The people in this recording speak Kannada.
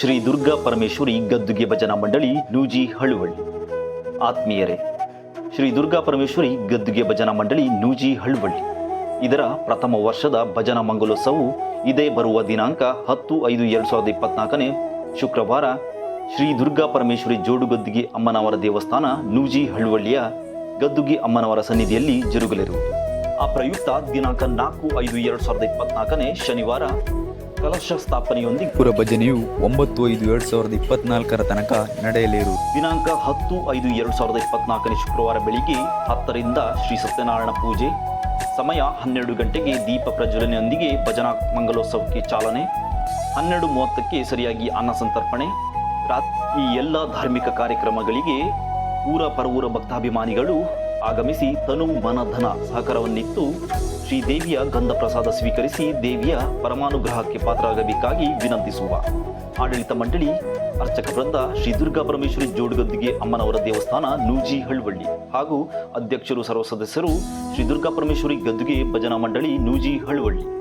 ಶ್ರೀ ದುರ್ಗಾ ಪರಮೇಶ್ವರಿ ಗದ್ದುಗೆ ಭಜನಾ ಮಂಡಳಿ, ನೂಜಿ, ಹಳುವಳ್ಳಿ. ಆತ್ಮೀಯರೇ, ಶ್ರೀ ದುರ್ಗಾ ಪರಮೇಶ್ವರಿ ಗದ್ದುಗೆ ಭಜನಾ ಮಂಡಳಿ, ನೂಜಿ, ಹಳುವಳ್ಳಿ. ಇದರ ಪ್ರಥಮ ವರ್ಷದ ಭಜನಾ ಮಂಗಲೋತ್ಸವವು ಇದೇ ಬರುವ ದಿನಾಂಕ ಹತ್ತು ಐದು ಎರಡು ಸಾವಿರದ ಇಪ್ಪತ್ನಾಲ್ಕನೇ ಶುಕ್ರವಾರ ಶ್ರೀ ದುರ್ಗಾ ಪರಮೇಶ್ವರಿ ಜೋಡುಗದ್ದುಗೆ ಅಮ್ಮನವರ ದೇವಸ್ಥಾನ, ನೂಜಿ, ಹಳುವಳ್ಳಿಯ ಗದ್ದುಗೆ ಅಮ್ಮನವರ ಸನ್ನಿಧಿಯಲ್ಲಿ ಜರುಗಲಿರುವುದು. ಆ ಪ್ರಯುಕ್ತ ದಿನಾಂಕ ನಾಲ್ಕು ಐದು ಎರಡು ಸಾವಿರದ ಇಪ್ಪತ್ನಾಲ್ಕನೇ ಶನಿವಾರ ಕಲಶ ಸ್ಥಾಪನೆಯೊಂದಿಗೆ ಪುರ ಭಜನೆಯು ಒಂಬತ್ತು ಐದು ಎರಡು ಸಾವಿರದ ಇಪ್ಪತ್ನಾಲ್ಕರ ತನಕ ನಡೆಯಲಿರುವ ದಿನಾಂಕ ಹತ್ತು ಐದು ಎರಡು ಸಾವಿರದ ಇಪ್ಪತ್ನಾಲ್ಕನೇ ಶುಕ್ರವಾರ ಬೆಳಿಗ್ಗೆ ಹತ್ತರಿಂದ ಶ್ರೀ ಸತ್ಯನಾರಾಯಣ ಪೂಜೆ ಸಮಯ ಹನ್ನೆರಡು ಗಂಟೆಗೆ ದೀಪ ಪ್ರಜ್ವಲನೆಯೊಂದಿಗೆ ಭಜನಾ ಮಂಗಲೋತ್ಸವಕ್ಕೆ ಚಾಲನೆ ಹನ್ನೆರಡು ಮೂವತ್ತಕ್ಕೆ ಸರಿಯಾಗಿ ಅನ್ನ ಸಂತರ್ಪಣೆ ಈ ಎಲ್ಲ ಧಾರ್ಮಿಕ ಕಾರ್ಯಕ್ರಮಗಳಿಗೆ ಊರ ಪರವೂರ ಭಕ್ತಾಭಿಮಾನಿಗಳು ಆಗಮಿಸಿ ತನು ಮನ ಧನ ಸಹಕಾರವನ್ನಿತ್ತು ಶ್ರೀ ದೇವಿಯ ಗಂಧ ಪ್ರಸಾದ ಸ್ವೀಕರಿಸಿ ದೇವಿಯ ಪರಮಾನುಗ್ರಹಕ್ಕೆ ಪಾತ್ರರಾಗಬೇಕಾಗಿ ವಿನಂತಿಸುವ. ಆಡಳಿತ ಮಂಡಳಿ, ಅರ್ಚಕ ವೃಂದ ಶ್ರೀ ದುರ್ಗಾ ಪರಮೇಶ್ವರಿ ಜೋಡುಗದ್ದಿಗೆ ಅಮ್ಮನವರ ದೇವಸ್ಥಾನ ನೂಜಿ ಹಳ್ವಳ್ಳಿ ಹಾಗೂ ಅಧ್ಯಕ್ಷರು ಸರ್ವ ಸದಸ್ಯರು ಶ್ರೀ ದುರ್ಗಾ ಪರಮೇಶ್ವರಿ ಗದ್ದುಗೆ ಭಜನಾ ಮಂಡಳಿ ನೂಜಿ ಹಳ್ವಳ್ಳಿ.